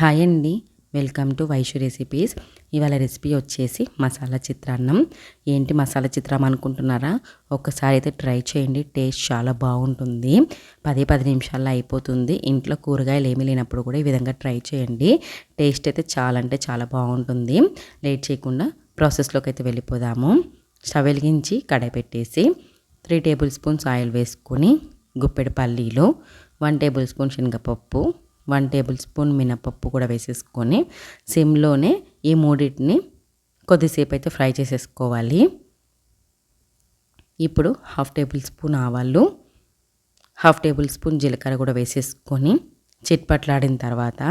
Hi అండి. Welcome to Vaishu recipes. ఇవాళ recipe వచ్చేసి మసాలా చిత్రాన్నం ఏంటి మసాలా చిత్రం అనుకుంటున్నారా? ఒక్కసారి అయితే ట్రై చేయండి. టేస్ట్ చాలా బాగుంటుంది. పదే పది నిమిషాల్లో అయిపోతుంది. ఇంట్లో కూరగాయలు ఏమీ లేనప్పుడు కూడా ఈ విధంగా ట్రై చేయండి. టేస్ట్ అయితే చాలా అంటే చాలా బాగుంటుంది. లేట్ చేయకుండా ప్రాసెస్లోకి అయితే వెళ్ళిపోదాము. స్టవ్ వెలిగించి కడాయి పెట్టేసి త్రీ టేబుల్ స్పూన్స్ ఆయిల్ వేసుకొని గుప్పెడు పల్లీలు వన్ టేబుల్ స్పూన్ శనగపప్పు వన్ టేబుల్ స్పూన్ మినపప్పు కూడా వేసేసుకొని సిమ్లోనే ఈ మూడింటిని కొద్దిసేపు అయితే ఫ్రై చేసేసుకోవాలి. ఇప్పుడు హాఫ్ టేబుల్ స్పూన్ ఆవాలు హాఫ్ టేబుల్ స్పూన్ జీలకర్ర కూడా వేసేసుకొని చిట్పట్లాడిన తర్వాత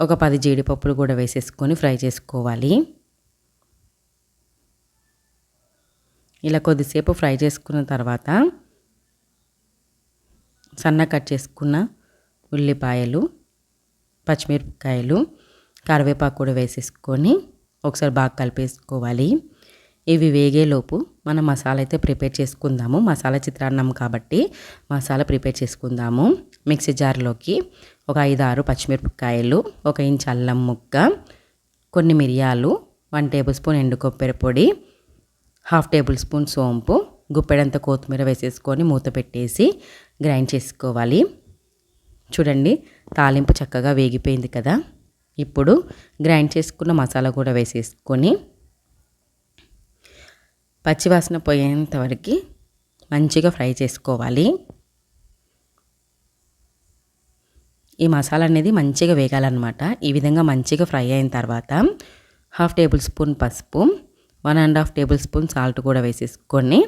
ఒక పది జీడిపప్పులు కూడా వేసేసుకొని ఫ్రై చేసుకోవాలి. ఇలా కొద్దిసేపు ఫ్రై చేసుకున్న తర్వాత సన్న కట్ చేసుకున్న ఉల్లిపాయలు పచ్చిమిరపకాయలు కరివేపాకు కూడా వేసేసుకొని ఒకసారి బాగా కలిపేసుకోవాలి. ఇవి వేగేలోపు మనం మసాలా అయితే ప్రిపేర్ చేసుకుందాము. మసాలా చిత్రాన్నం కాబట్టి మసాలా ప్రిపేర్ చేసుకుందాము. మిక్సీ జార్లోకి ఒక ఐదు ఆరు పచ్చిమిరపకాయలు ఒక ఇంచ్ అల్లం ముక్క కొన్ని మిరియాలు వన్ టేబుల్ స్పూన్ ఎండు కొబ్బరి పొడి హాఫ్ టేబుల్ స్పూన్ సోంపు గుప్పెడంత కొత్తిమీర వేసేసుకొని మూత పెట్టేసి గ్రైండ్ చేసుకోవాలి. చూడండి తాలింపు చక్కగా వేగిపోయింది కదా. ఇప్పుడు గ్రైండ్ చేసుకున్న మసాలా కూడా వేసేసుకొని పచ్చివాసన పోయేంత వరకు మంచిగా ఫ్రై చేసుకోవాలి. ఈ మసాలా అనేది మంచిగా వేగాలన్నమాట. ఈ విధంగా మంచిగా ఫ్రై అయిన తర్వాత హాఫ్ టేబుల్ స్పూన్ పసుపు one and half tablespoon salt కూడా వేసేసుకొని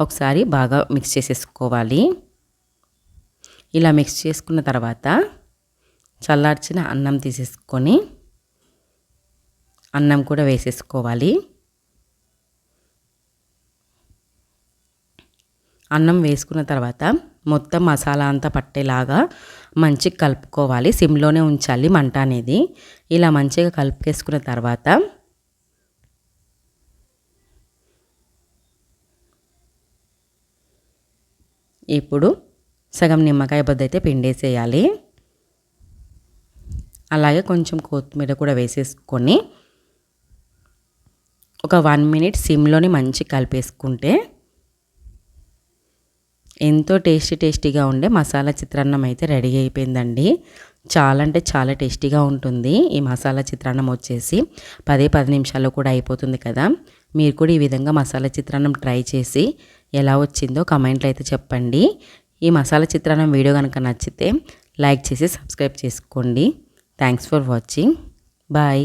ఒకసారి బాగా మిక్స్ చేసేసుకోవాలి. ఇలా మిక్స్ చేసుకున్న తర్వాత చల్లార్చిన అన్నం తీసేసుకొని అన్నం కూడా వేసేసుకోవాలి. అన్నం వేసుకున్న తర్వాత మొత్తం మసాలా అంతా పట్టేలాగా మంచిగా కలుపుకోవాలి. సిమ్లోనే ఉంచాలి మంట అనేది. ఇలా మంచిగా కలిపేసుకున్న తర్వాత ఇప్పుడు సగం నిమ్మకాయ బొద్ద అయితే పిండేసేయాలి. అలాగే కొంచెం కొత్తిమీర కూడా వేసేసుకొని ఒక వన్ మినిట్ సిమ్లోని మంచి కలిపేసుకుంటే ఎంతో టేస్టీ టేస్టీగా ఉండే మసాలా చిత్రాన్నం అయితే రెడీ అయిపోయిందండి. చాలా అంటే చాలా టేస్టీగా ఉంటుంది ఈ మసాలా చిత్రాన్నం వచ్చేసి. పదే పది నిమిషాల్లో కూడా అయిపోతుంది కదా. మీరు కూడా ఈ విధంగా మసాలా చిత్రాన్నం ట్రై చేసి ఎలా వచ్చిందో కమెంట్లో అయితే చెప్పండి. ఈ మసాలా చిత్రాన్నం వీడియో కనుక నచ్చితే లైక్ చేసి సబ్స్క్రైబ్ చేసుకోండి. Thanks for watching bye